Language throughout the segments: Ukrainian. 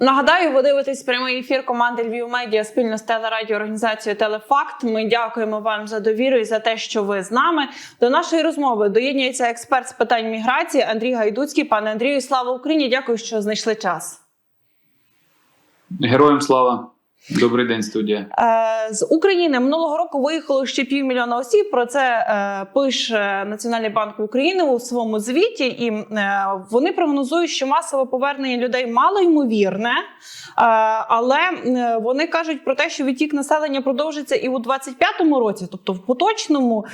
Нагадаю, ви дивитесь прямий ефір команди Львів Медіа спільно з телерадіоорганізацією Телефакт. Ми дякуємо вам за довіру і за те, що ви з нами. До нашої розмови доєднується експерт з питань міграції Андрій Гайдуцький. Пане Андрію, слава Україні! Дякую, що знайшли час. Героям слава! Добрий день, студія. Е, З України минулого року виїхало ще півмільйона осіб. Про це е, пише Національний банк України у своєму звіті, і е, вони прогнозують, що масове повернення людей мало ймовірне, але вони кажуть про те, що відтік населення продовжиться і у 25-му році, тобто в поточному,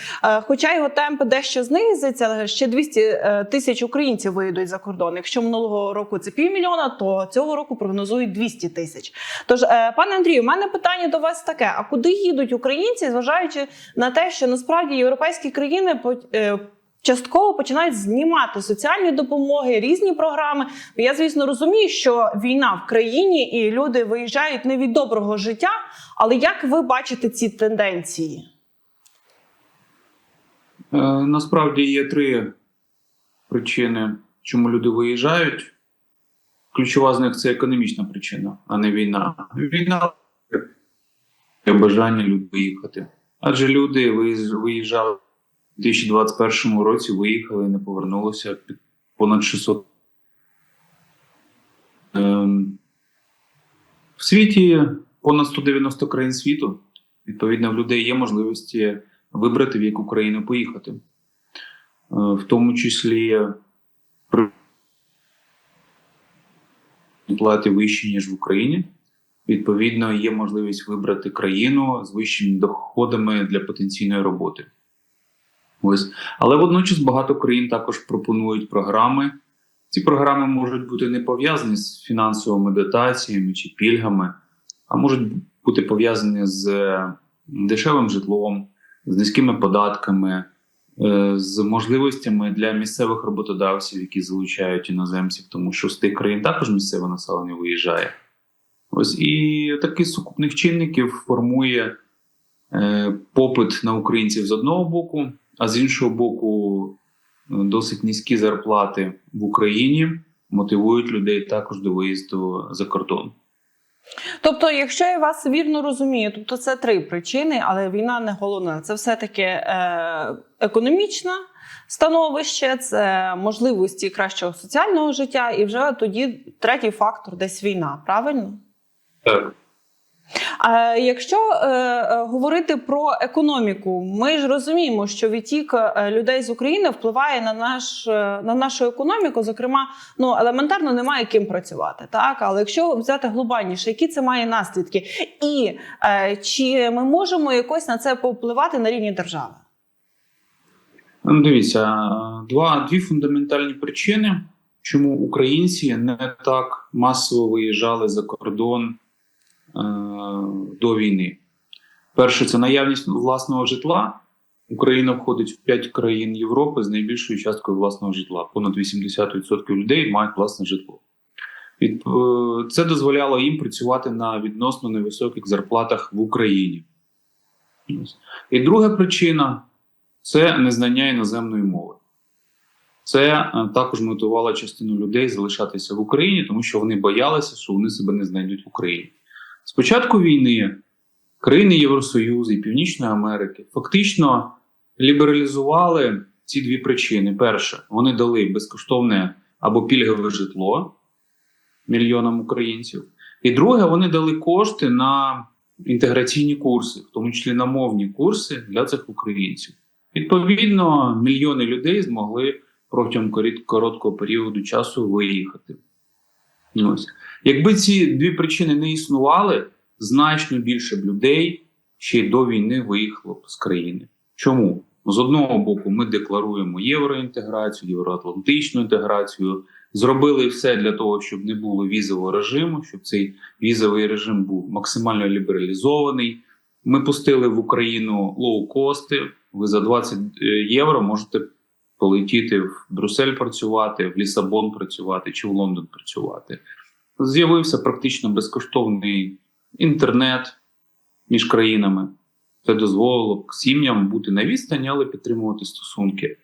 хоча його темп дещо знизиться, ще 200 е, тисяч українців виїдуть за кордон. Якщо минулого року це півмільйона, то цього року прогнозують 200 тисяч. Тож, е, Андрію, у мене питання до вас таке: а куди їдуть українці, зважаючи на те, що насправді європейські країни е, частково починають знімати соціальні допомоги, різні програми? Я, звісно, розумію, що війна в країні і люди виїжджають не від доброго життя. Але як ви бачите ці тенденції? Е, насправді є три причини, чому люди виїжджають. Ключова з них це економічна причина, а не війна. Війна бажання людей виїхати. Адже люди виїжджали у 2021 році, виїхали і не повернулося під понад 600. Ем, В світі понад 190 країн світу. Відповідно, в людей є можливості вибрати, в яку країну поїхати. Е, В тому числі при платі вищі, ніж в Україні. Відповідно, є можливість вибрати країну з вищими доходами для потенційної роботи. Ось. Але водночас багато країн також пропонують програми. Ці програми можуть бути не пов'язані з фінансовими дотаціями чи пільгами, а можуть бути пов'язані з е, дешевим житлом, з низькими податками, з можливостями для місцевих роботодавців, які залучають іноземців, тому що з тих країн також місцеве населення виїжджає. Ось і таких сукупних чинників формує е, попит на українців з одного боку, а з іншого боку, е, досить низькі зарплати в Україні мотивують людей також до виїзду за кордон. Тобто, якщо я вас вірно розумію, тобто це три причини, але війна не головна. Це все-таки е, економічне становище, це можливості кращого соціального життя, і вже тоді третій фактор десь війна. Правильно? Так. А якщо е, е, говорити про економіку, ми ж розуміємо, що відтік е, людей з України впливає на наш е, на нашу економіку. Зокрема, ну елементарно немає ким працювати. Так, але якщо взяти глобальніше, які це має наслідки, і е, чи ми можемо якось на це повпливати на рівні держави? Ну, Дивіться, два, дві фундаментальні причини, чому українці не так масово виїжджали за кордон до війни. Перше, це наявність власного житла. Україна входить в 5 країн Європи з найбільшою часткою власного житла. Понад 80% людей мають власне житло. Е, це дозволяло їм працювати на відносно невисоких зарплатах в Україні. І друга причина це незнання іноземної мови. Це е, також мотивувало частину людей залишатися в Україні, тому що вони боялися, що вони себе не знайдуть в Україні. З початку війни країни Євросоюзу і Північної Америки фактично лібералізували ці дві причини. Перше, вони дали безкоштовне або пільгове житло мільйонам українців. І друге, вони дали кошти на інтеграційні курси, в тому числі на мовні курси для цих українців. Відповідно, мільйони людей змогли протягом короткого періоду часу виїхати. Ось. Якби ці дві причини не існували, значно більше б людей ще й до війни виїхало б з країни. Чому? Ну, З одного боку, ми декларуємо євроінтеграцію, євроатлантичну інтеграцію, зробили все для того, щоб не було візового режиму, щоб цей візовий режим був максимально лібералізований. Ми пустили в Україну лоукости. Ви за 20 євро можете полетіти в Брюссель працювати, в Лісабон працювати чи в Лондон працювати. З'явився практично безкоштовний інтернет між країнами. Це дозволило сім'ям бути на відстані, але підтримувати стосунки.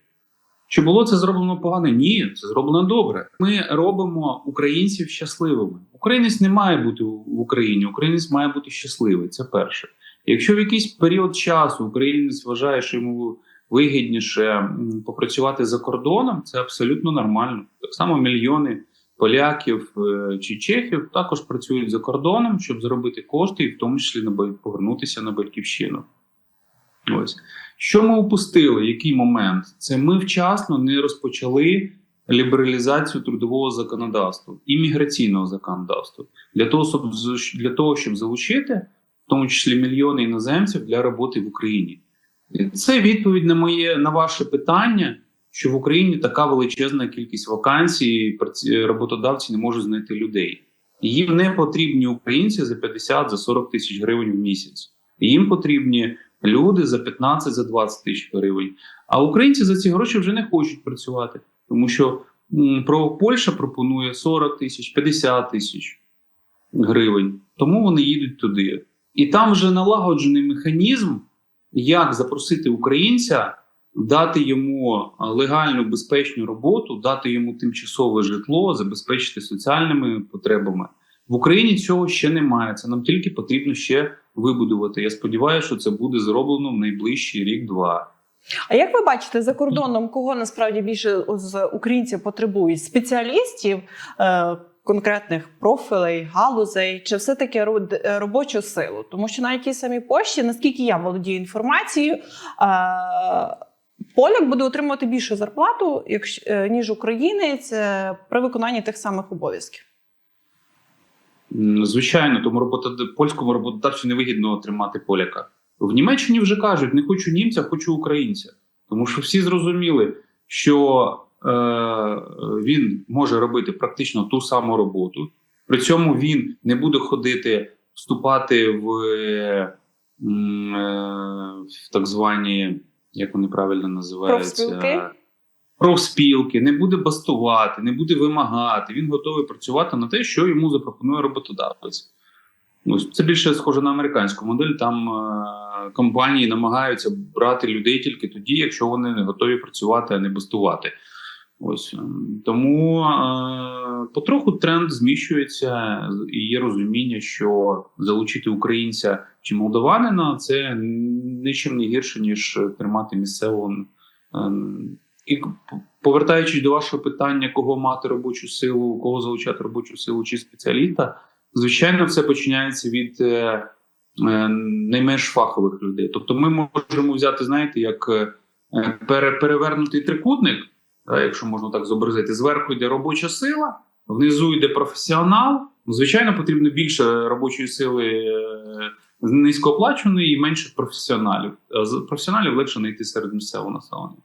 Чи було це зроблено погано? Ні, це зроблено добре. Ми робимо українців щасливими. Українець не має бути в Україні, українець має бути щасливий. Це перше. Якщо в якийсь період часу українець вважає, що йому вигідніше попрацювати за кордоном, це абсолютно нормально. Так само мільйони поляків е, чи чехів також працюють за кордоном, щоб заробити кошти, і в тому числі повернутися на батьківщину. Ось що ми упустили? Який момент? Це ми вчасно не розпочали лібералізацію трудового законодавства і міграційного законодавства для того, щоб для того, щоб залучити в тому числі мільйони іноземців для роботи в Україні. Це відповідь на моє на ваше питання, що в Україні така величезна кількість вакансій, роботодавці не можуть знайти людей. Їм не потрібні українці за 50 за 40 тисяч гривень в місяць. Їм потрібні люди за 15 за 20 тисяч гривень. А українці за ці гроші вже не хочуть працювати, тому що про Польща пропонує 40 тисяч, 50 тисяч гривень. Тому вони їдуть туди. І там вже налагоджений механізм, як запросити українця, дати йому легальну безпечну роботу, дати йому тимчасове житло, забезпечити соціальними потребами. В Україні цього ще немає. Це нам тільки потрібно ще вибудувати. Я сподіваюся, що це буде зроблено в найближчий рік-два. А як ви бачите за кордоном, кого насправді більше з українців потребують? Спеціалістів, е, конкретних профілей, галузей, чи все-таки е, робочу силу? Тому що на тій самій пошті, наскільки я володію інформацією, е, поляк буде отримувати більшу зарплату, е, ніж українець при виконанні тих самих обов'язків. Звичайно, тому робота польському роботодавцю невигідно отримати поляка. В Німеччині вже кажуть: не хочу німця, хочу українця. Тому що всі зрозуміли, що він може робити практично ту саму роботу. При цьому він не буде ходити, вступати в, е, е, в так звані, як вони правильно називаються, Профспілки? профспілки, не буде бастувати, не буде вимагати. Він готовий працювати на те, що йому запропонує роботодавець. Ось це більше схоже на американську модель. Там е, компанії намагаються брати людей тільки тоді, якщо вони не готові працювати, а не бастувати. Ось ем, тому е, потроху тренд зміщується, і є розуміння, що залучити українця чи молдаванина це нічим не гірше, ніж тримати місцевого. ем, і повертаючись до вашого питання, кого мати робочу силу, кого залучати робочу силу чи спеціаліста, звичайно, все починається від е, е, найменш фахових людей. Тобто, ми можемо взяти, знаєте, як е, пере, перевернутий трикутник, якщо можна так зобразити, зверху йде робоча сила, внизу йде професіонал. Ну, Звичайно, потрібно більше робочої сили е, низькооплачуваної і менше професіоналів. З професіоналів легше знайти серед місцевого населення.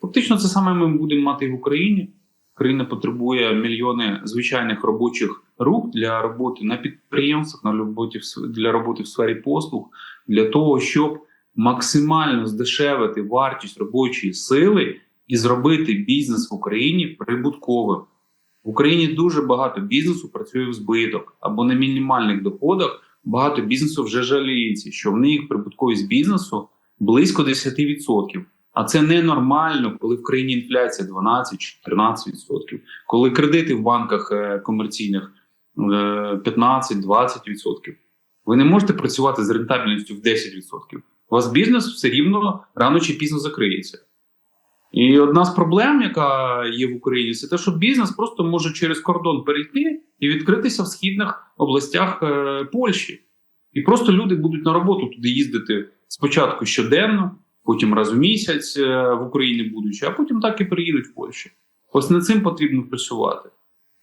Фактично, це саме ми будемо мати в Україні. Країна потребує мільйони звичайних робочих рук для роботи на підприємствах, на роботі для роботи в сфері послуг, для того, щоб максимально здешевити вартість робочої сили і зробити бізнес в Україні прибутковим. В Україні дуже багато бізнесу працює в збиток або на мінімальних доходах. Багато бізнесу вже жаліється, що в них прибутковість бізнесу близько 10%. А це ненормально, коли в країні інфляція 12-13%, коли кредити в банках е, комерційних е, 15-20%. Ви не можете працювати з рентабельністю в 10%. У вас бізнес все рівно рано чи пізно закриється. І одна з проблем, яка є в Україні, це те, що бізнес просто може через кордон перейти і відкритися в східних областях е, Польщі. І просто люди будуть на роботу туди їздити спочатку щоденно, потім раз в місяць е, в Україні будучи, а потім так і приїдуть в Польщу. Ось над цим потрібно працювати.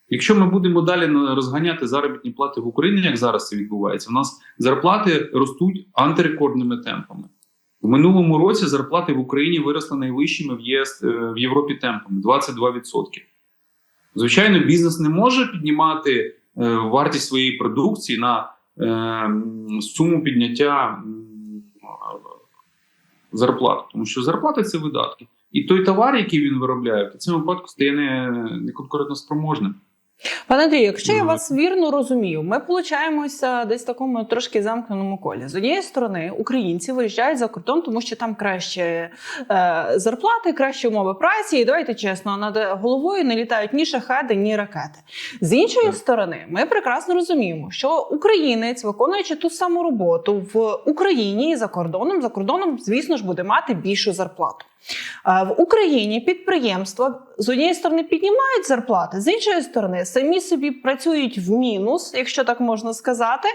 Якщо ми будемо далі розганяти заробітні плати в Україні, як зараз це відбувається, у нас зарплати ростуть антирекордними темпами. В минулому році зарплати в Україні виросли найвищими в ЄС е, в Європі темпами 22%. Звичайно, бізнес не може піднімати е, вартість своєї продукції на е, суму підняття м, зарплат, тому що зарплати це видатки. І той товар, який він виробляє, в цьому випадку стає не, не конкурентно спроможним. Пане Андрію, якщо я вас вірно розумію, ми получаємося десь в такому трошки замкненому колі. З однієї сторони, українці виїжджають за кордон, тому що там краще е, зарплати, кращі умови праці. І давайте чесно, над головою не літають ні шахеди, ні ракети. З іншої сторони, ми прекрасно розуміємо, що українець, виконуючи ту саму роботу в Україні і за кордоном, за кордоном, звісно ж, буде мати більшу зарплату. В Україні підприємства з однієї сторони піднімають зарплати, з іншої сторони самі собі працюють в мінус, якщо так можна сказати,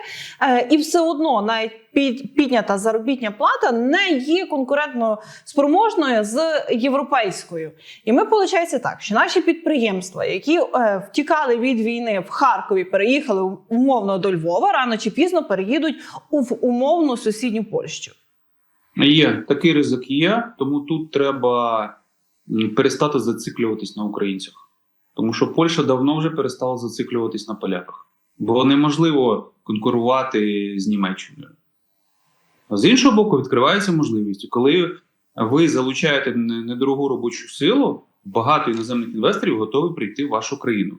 Е, і все одно навіть під- піднята заробітня плата не є конкурентно спроможною з європейською. І ми виходить так, що наші підприємства, які е, втікали від війни в Харкові, переїхали умовно до Львова, рано чи пізно переїдуть в умовну сусідню Польщу. Є такий ризик є, тому тут треба перестати зациклюватись на українцях. Тому що Польща давно вже перестала зациклюватись на поляках, бо неможливо конкурувати з Німеччиною. А з іншого боку, відкривається можливість, коли ви залучаєте недорогу робочу силу, багато іноземних інвесторів готові прийти в вашу країну.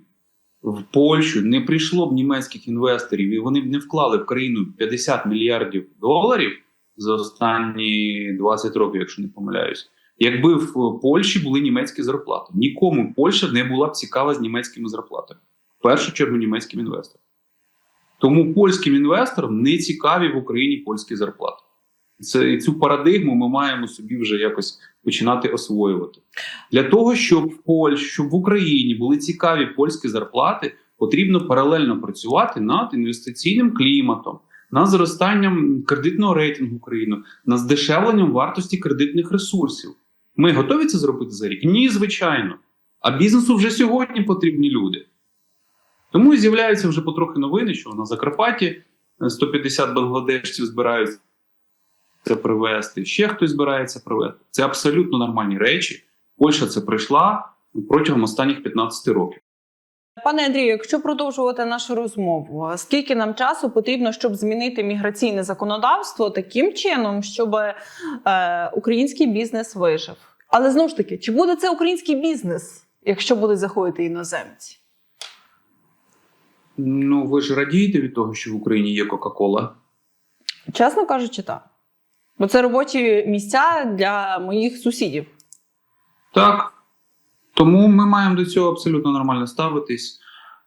В Польщу не прийшло б німецьких інвесторів, і вони б не вклали в країну 50 мільярдів доларів за останні 20 років, якщо не помиляюсь. Якби в Польщі були німецькі зарплати, нікому Польща не була б цікава з німецькими зарплатами. В першу чергу німецьким інвесторам. Тому польським інвесторам не цікаві в Україні польські зарплати. Це і цю парадигму ми маємо собі вже якось починати освоювати. Для того, щоб в Польщі, щоб в Україні були цікаві польські зарплати, потрібно паралельно працювати над інвестиційним кліматом, над зростанням кредитного рейтингу України, над здешевленням вартості кредитних ресурсів. Ми готові це зробити за рік? Ні, звичайно. А бізнесу вже сьогодні потрібні люди. Тому і з'являються вже потрохи новини, що на Закарпатті е, 150 бангладешців збираються це привезти, ще хтось збирається привезти. Це абсолютно нормальні речі. Польща це пройшла протягом останніх 15 років. Пане Андрію, якщо продовжувати нашу розмову, скільки нам часу потрібно, щоб змінити міграційне законодавство таким чином, щоб е, український бізнес вижив? Але знову ж таки, чи буде це український бізнес, якщо будуть заходити іноземці? Ну, ви ж радієте від того, що в Україні є Кока-Кола. Чесно кажучи, так. Бо це робочі місця для моїх сусідів. Так. Тому ми маємо до цього абсолютно нормально ставитись.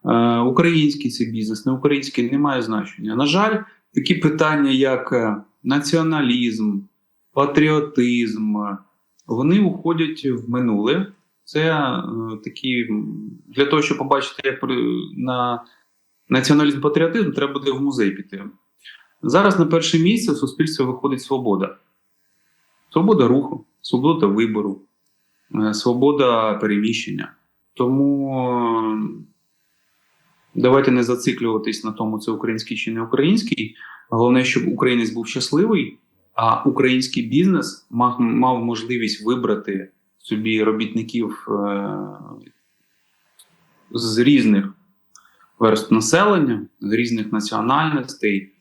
Е, український це бізнес, не український не має значення. На жаль, такі питання, як е, націоналізм, патріотизм, вони уходять в минуле. Це е, такі для того, щоб побачити, як на націоналізм патріотизм, треба буде в музей піти. Зараз на перше місце в суспільстві виходить свобода. Свобода руху, свобода вибору, свобода переміщення. Тому е, давайте не зациклюватись на тому, це український чи не український. Головне, щоб українець був щасливий, а український бізнес мав, можливість вибрати собі робітників е, з різних верств населення, з різних національностей.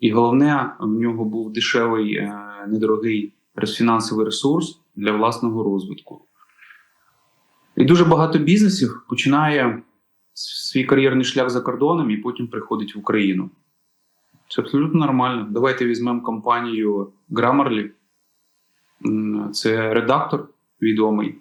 І головне, в нього був дешевий, е, недорогий фінансовий ресурс для власного розвитку. І дуже багато бізнесів починає свій кар'єрний шлях за кордоном і потім приходить в Україну. Це абсолютно нормально. Давайте візьмемо компанію Grammarly. Це редактор відомий.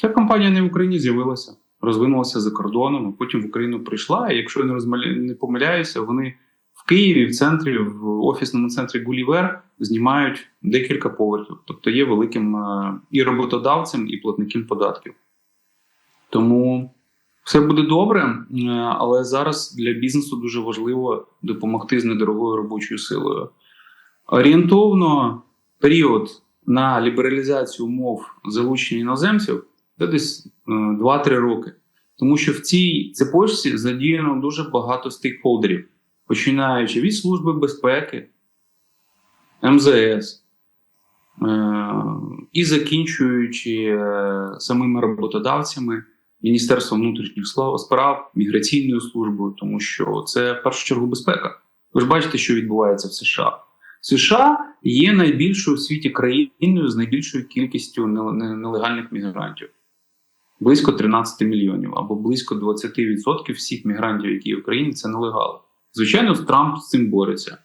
Ця компанія не в Україні з'явилася, розвинулася за кордоном, а потім в Україну прийшла. І якщо я не, розмаля... не помиляюся, вони в Києві, в центрі, в офісному центрі Гулівер знімають декілька поверхів. Тобто є великим е, і роботодавцем, і платником податків. Тому все буде добре, е, але зараз для бізнесу дуже важливо допомогти з недорогою робочою силою. Орієнтовно період на лібералізацію умов залучення іноземців це десь е, 2-3 роки. Тому що в цій цепочці задіяно дуже багато стейкхолдерів, починаючи від Служби безпеки, МЗС е, і закінчуючи е, самими роботодавцями, Міністерством внутрішніх справ, міграційною службою, тому що це в першу чергу безпека. Ви ж бачите, що відбувається в США. США є найбільшою у світі країною з найбільшою кількістю нелегальних мігрантів. близько 13 мільйонів або близько 20% всіх мігрантів, які є в Україні, це нелегали. Звичайно, Трамп з цим бореться.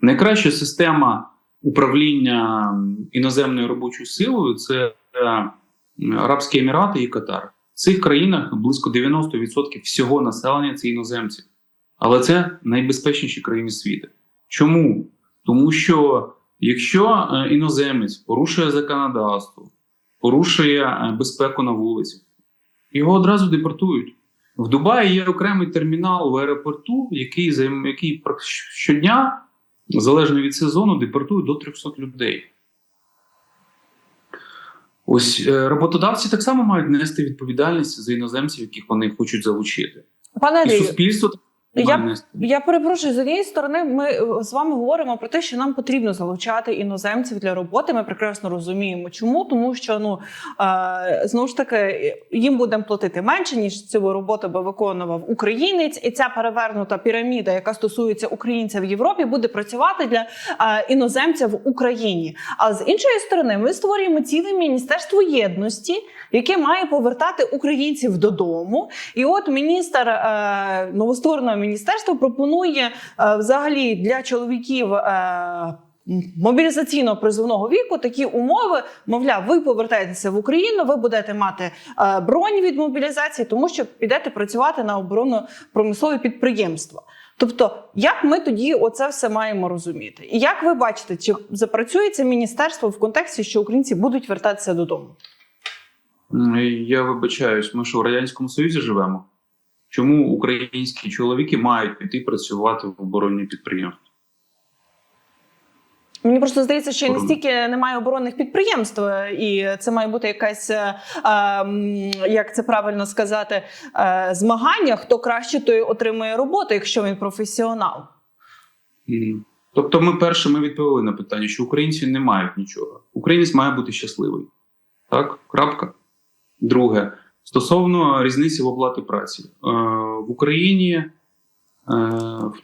Найкраща система управління іноземною робочою силою це е, Арабські Емірати і Катар. В цих країнах близько 90% всього населення це іноземці. Але це найбезпечніші країни світу. Чому? Тому що якщо е, іноземець порушує законодавство, порушує е, безпеку на вулиці, його одразу депортують. В Дубаї є окремий термінал в аеропорту, який, який щодня, залежно від сезону, депортує до 300 людей. Ось е, роботодавці так само мають нести відповідальність за іноземців, яких вони хочуть залучити. Пане І суспільство Я- Я перепрошую, з однієї сторони, ми е, з вами говоримо про те, що нам потрібно залучати іноземців для роботи. Ми прекрасно розуміємо, чому тому, що ну е, знову ж таки їм будемо платити менше ніж цю роботу би виконував українець, і ця перевернута піраміда, яка стосується українця в Європі, буде працювати для е, іноземця в Україні. А з іншої сторони, ми створюємо ціле міністерство єдності, яке має повертати українців додому. І от міністр е, новоствореного міністерства пропонує е, взагалі для чоловіків. Е, Мобілізаційного призовного віку такі умови, мовляв, ви повертаєтеся в Україну, ви будете мати е, бронь від мобілізації, тому що підете працювати на оборонно-промислові підприємства. Тобто, як ми тоді оце все маємо розуміти? І як ви бачите, чи запрацює це міністерство в контексті, що українці будуть вертатися додому? Я вибачаюсь, ми що в Радянському Союзі живемо? Чому українські чоловіки мають піти працювати в оборонні підприємства? Мені просто здається, що і Оборон- настільки немає оборонних підприємств, е, і це має бути якась, е, як це правильно сказати, е, змагання. Хто краще, той отримує роботу, якщо він професіонал. Тобто, ми перше ми відповіли на питання, що українці не мають нічого. Українець має бути щасливий. Так, крапка. Друге, стосовно різниці в оплаті праці. Е, в Україні, е,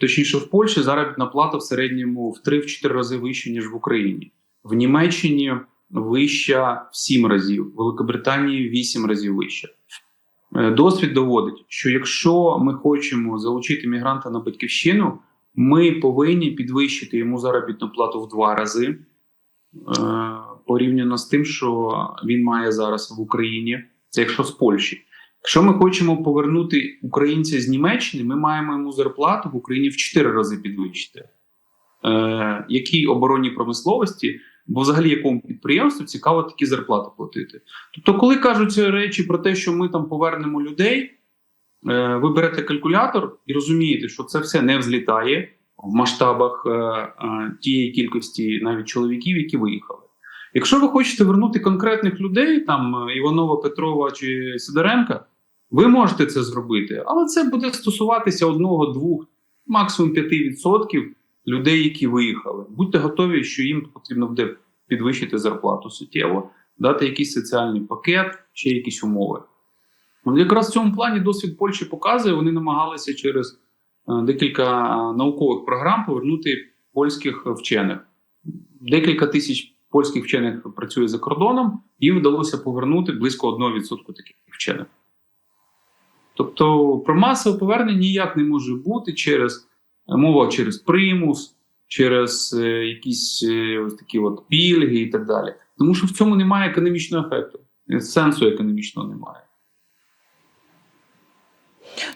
точніше, в Польщі заробітна плата в середньому в 3-4 рази вища, ніж в Україні. В Німеччині вища в 7 разів, в Великобританії в 8 разів вища. Е, Досвід доводить, що якщо ми хочемо залучити мігранта на батьківщину, ми повинні підвищити йому заробітну плату в два рази порівняно з тим, що він має зараз в Україні. Це якщо з Польщі. Якщо ми хочемо повернути українця з Німеччини, ми маємо йому зарплату в Україні в 4 рази підвищити. Е, якій оборонній промисловості, бо взагалі якому підприємству цікаво такі зарплати платити. Тобто, коли кажуть речі про те, що ми там повернемо людей, е, ви берете калькулятор і розумієте, що це все не взлітає в масштабах е, е, тієї кількості навіть чоловіків, які виїхали. Якщо ви хочете вернути конкретних людей, там е, Іванова, Петрова чи Сидоренка, ви можете це зробити, але це буде стосуватися одного, двох, максимум 5% людей, які виїхали. Будьте готові, що їм потрібно буде підвищити зарплату суттєво, дати якийсь соціальний пакет, ще якісь умови. Якраз в цьому плані досвід Польщі показує, вони намагалися через е, декілька е, наукових програм повернути польських вчених. Декілька тисяч польських вчених працює за кордоном, їм вдалося повернути близько 1% таких вчених. Тобто про масове повернення ніяк не може бути через е, мова через примус, через е, якісь е, ось такі от пільги і так далі. Тому що в цьому немає економічного ефекту, сенсу економічного немає.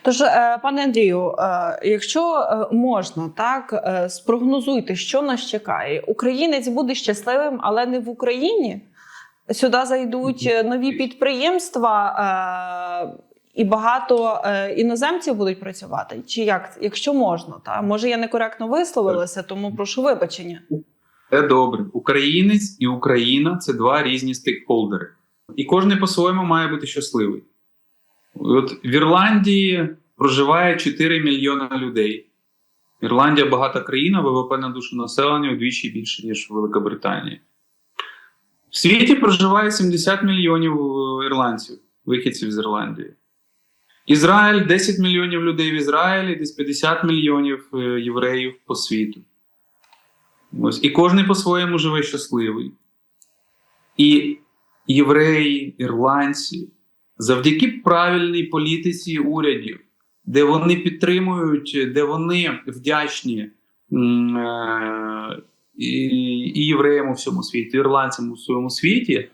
Тож, е, пане Андрію, е, якщо е, можна, так спрогнозуйте, що нас чекає. Українець буде щасливим, але не в Україні. Сюди зайдуть нові підприємства, і багато іноземців будуть працювати. Чи як, якщо можна, та може я некоректно висловилася, тому прошу вибачення. Це добре. Українець і Україна це два різні стейкхолдери. І кожен по-своєму має бути щасливий. От в Ірландії проживає 4 мільйони людей. Ірландія багата країна, ВВП на душу населення вдвічі більше, ніж в Великобританії. В світі проживає 70 мільйонів е, ірландців, вихідців з Ірландії. Ізраїль 10 мільйонів людей в Ізраїлі, десь 50 мільйонів е, євреїв по світу. Ось. І кожен по-своєму живе щасливий. І євреї, ірландці, завдяки правильній політиці урядів, де вони підтримують, де вони вдячні е, і, євреям у всьому світі, і ірландцям у своєму світі, е,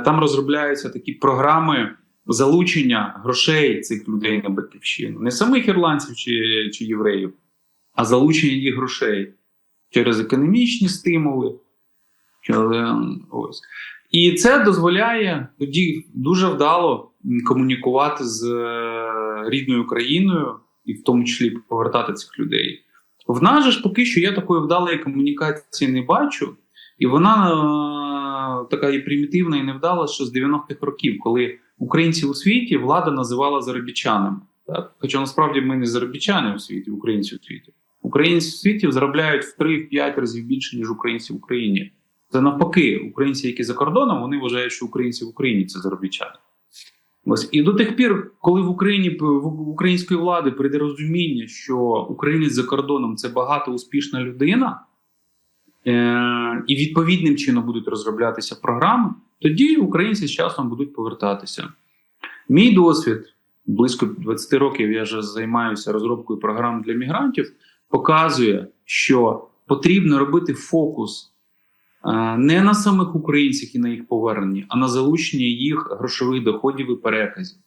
там розробляються такі програми залучення грошей цих людей на батьківщину, не самих ірландців чи, чи євреїв, а залучення їх грошей через економічні стимули. Ось. І це дозволяє тоді дуже вдало комунікувати з е, рідною країною і в тому числі повертати цих людей. В нас же ж поки що я такої вдалої комунікації не бачу, і вона е, така і примітивна, і невдала, що з 90-х років, коли українці у світі влада називала заробітчанами. Так? Хоча насправді ми не заробітчани у світі, українці у світі. Українці у світі заробляють в 3-5 разів більше, ніж українці в Україні. Це навпаки, українці, які за кордоном, вони вважають, що українці в Україні це заробітчани. Ось і до тих пір, коли в Україні в української влади прийде розуміння, що українець за кордоном це багато успішна людина, е- і відповідним чином будуть розроблятися програми, тоді українці з часом будуть повертатися. Мій досвід близько 20 років я вже займаюся розробкою програм для мігрантів, показує, що потрібно робити фокус не на самих українцях і на їх поверненні, а на залученні їх грошових доходів і переказів.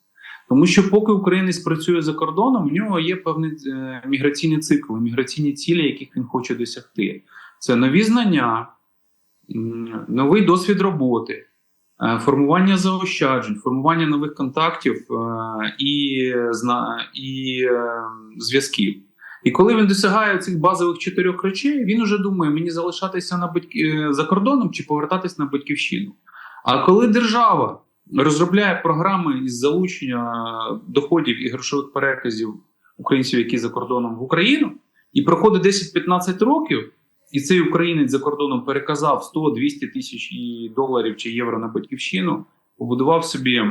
Тому що, поки українець працює за кордоном, у нього є певний е, міграційний цикл, міграційні цілі, яких він хоче досягти. Це нові знання, новий досвід роботи, е, формування заощаджень, формування нових контактів е, і, і зв'язків. І коли він досягає цих базових чотирьох речей, він вже думає, мені залишатися на батьки... е, за кордоном чи повертатись на батьківщину. А коли держава розробляє програми із залучення доходів і грошових переказів українців, які за кордоном в Україну, і проходить 10-15 років, і цей українець за кордоном переказав 100-200 тисяч доларів чи євро на батьківщину, побудував собі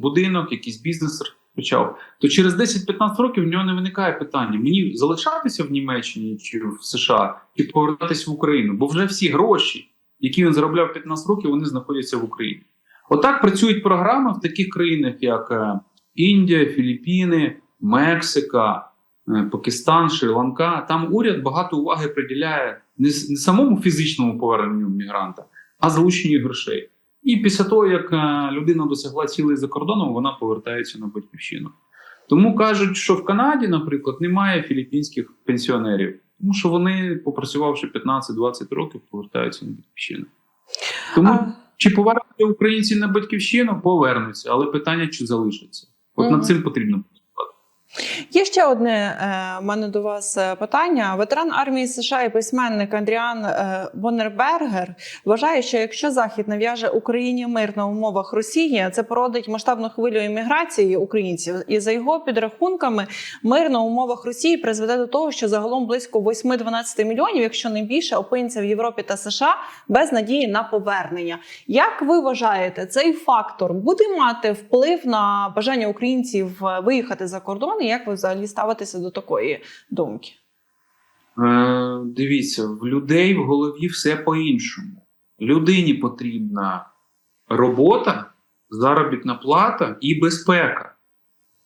будинок, якийсь бізнес почав, то через 10-15 років в нього не виникає питання: мені залишатися в Німеччині чи в США, чи повертатись в Україну, бо вже всі гроші, які він заробляв 15 років, вони знаходяться в Україні. Отак працюють програми в таких країнах, як е, Індія, Філіппіни, Мексика, е, Пакистан, Шрі-Ланка. Там уряд багато уваги приділяє не, самому фізичному поверненню мігранта, а залученню грошей. І після того, як е, людина досягла цілей за кордоном, вона повертається на батьківщину. Тому кажуть, що в Канаді, наприклад, немає філіппінських пенсіонерів, тому що вони, попрацювавши 15-20 років, повертаються на батьківщину. Тому А, чи повернуться українці на батьківщину? Повернуться, але питання, чи залишаться. От угу. над цим потрібно Є ще одне е, в мене до вас е, питання. Ветеран армії США і письменник Андріан е, Боннербергер вважає, що якщо Захід нав'яже Україні мир на умовах Росії, це породить масштабну хвилю імміграції українців. І за його підрахунками, мир на умовах Росії призведе до того, що загалом близько 8-12 мільйонів, якщо не більше, опиниться в Європі та США без надії на повернення. Як ви вважаєте, цей фактор буде мати вплив на бажання українців виїхати за кордон? І як ви взагалі ставитеся до такої думки? Е, дивіться, в людей в голові все по-іншому. Людині потрібна робота, заробітна плата і безпека.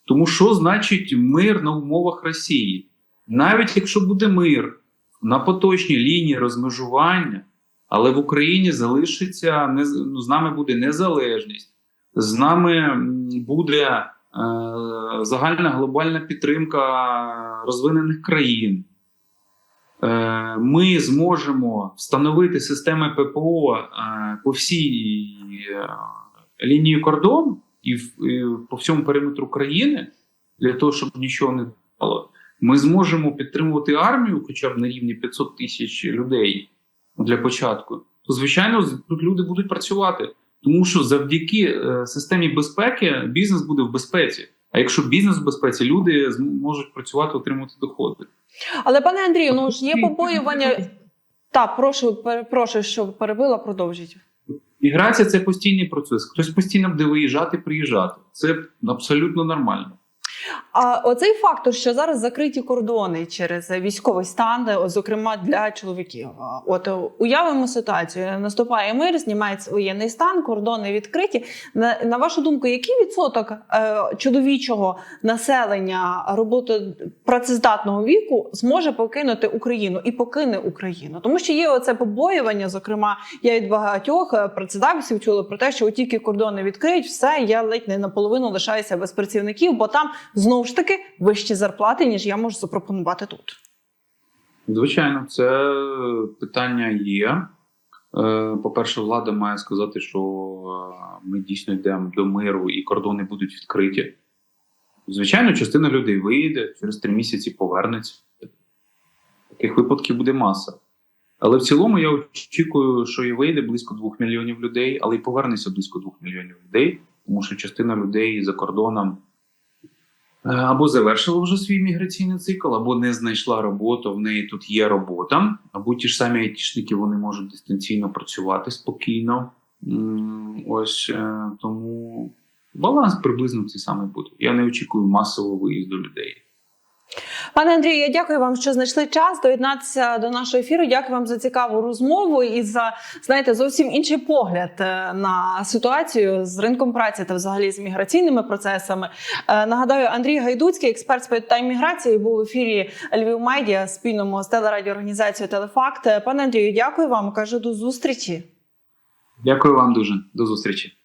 Тому що значить мир на умовах Росії? Навіть якщо буде мир на поточній лінії розмежування, але в Україні залишиться ну, з нами буде незалежність, з нами буде загальна глобальна підтримка розвинених країн. Е, Ми зможемо встановити системи ППО е, по всій е, лінії кордону і по всьому периметру країни для того, щоб нічого не дало. Ми зможемо підтримувати армію, хоча б на рівні 500 тисяч людей для початку. То звичайно, тут люди будуть працювати, тому що завдяки е, системі безпеки бізнес буде в безпеці. А якщо бізнес в безпеці, люди зможуть працювати, отримувати доходи. Але пане Андрію, ну ж є побоювання. Так, прошу, перепрошую, що перебила, продовжіть. Міграція це постійний процес. Хтось постійно буде виїжджати, приїжджати. Це абсолютно нормально. А оцей фактор, що зараз закриті кордони через військовий стан, е, зокрема для чоловіків. От е, уявимо ситуацію: наступає мир, знімається воєнний стан, кордони відкриті. На, на вашу думку, який відсоток е, чоловічого населення роботи працездатного віку зможе покинути Україну і покине Україну? Тому що є оце побоювання. Зокрема, я від багатьох е, працедавців чула про те, що тільки кордони відкриють, все я ледь не наполовину лишаюся без працівників, бо там знову ж таки вищі зарплати, ніж я можу запропонувати тут. Звичайно, це питання є. Е, По-перше, влада має сказати, що е, ми дійсно йдемо до миру і кордони будуть відкриті. Звичайно, частина людей вийде, через три місяці повернеться. Таких випадків буде маса. Але в цілому я очікую, що і вийде близько 2 мільйонів людей, але й повернеться близько 2 мільйонів людей, тому що частина людей за кордоном або завершила вже свій міграційний цикл, або не знайшла роботу, в неї тут є робота, або ті ж самі айтішники вони можуть дистанційно працювати спокійно. Ось е, тому баланс приблизно цей самий буде. Я не очікую масового виїзду людей. Пане Андрію, я дякую вам, що знайшли час доєднатися до нашого ефіру. Дякую вам за цікаву розмову і за знаєте зовсім інший погляд е, на ситуацію з ринком праці та взагалі з міграційними процесами. Е, Нагадаю, Андрій Гайдуцький, експерт з питань міграції, був в ефірі Львів Медіа спільному з телерадіоорганізацією Телефакт. Пане Андрію, дякую вам. Кажу до зустрічі. Дякую вам дуже. До зустрічі.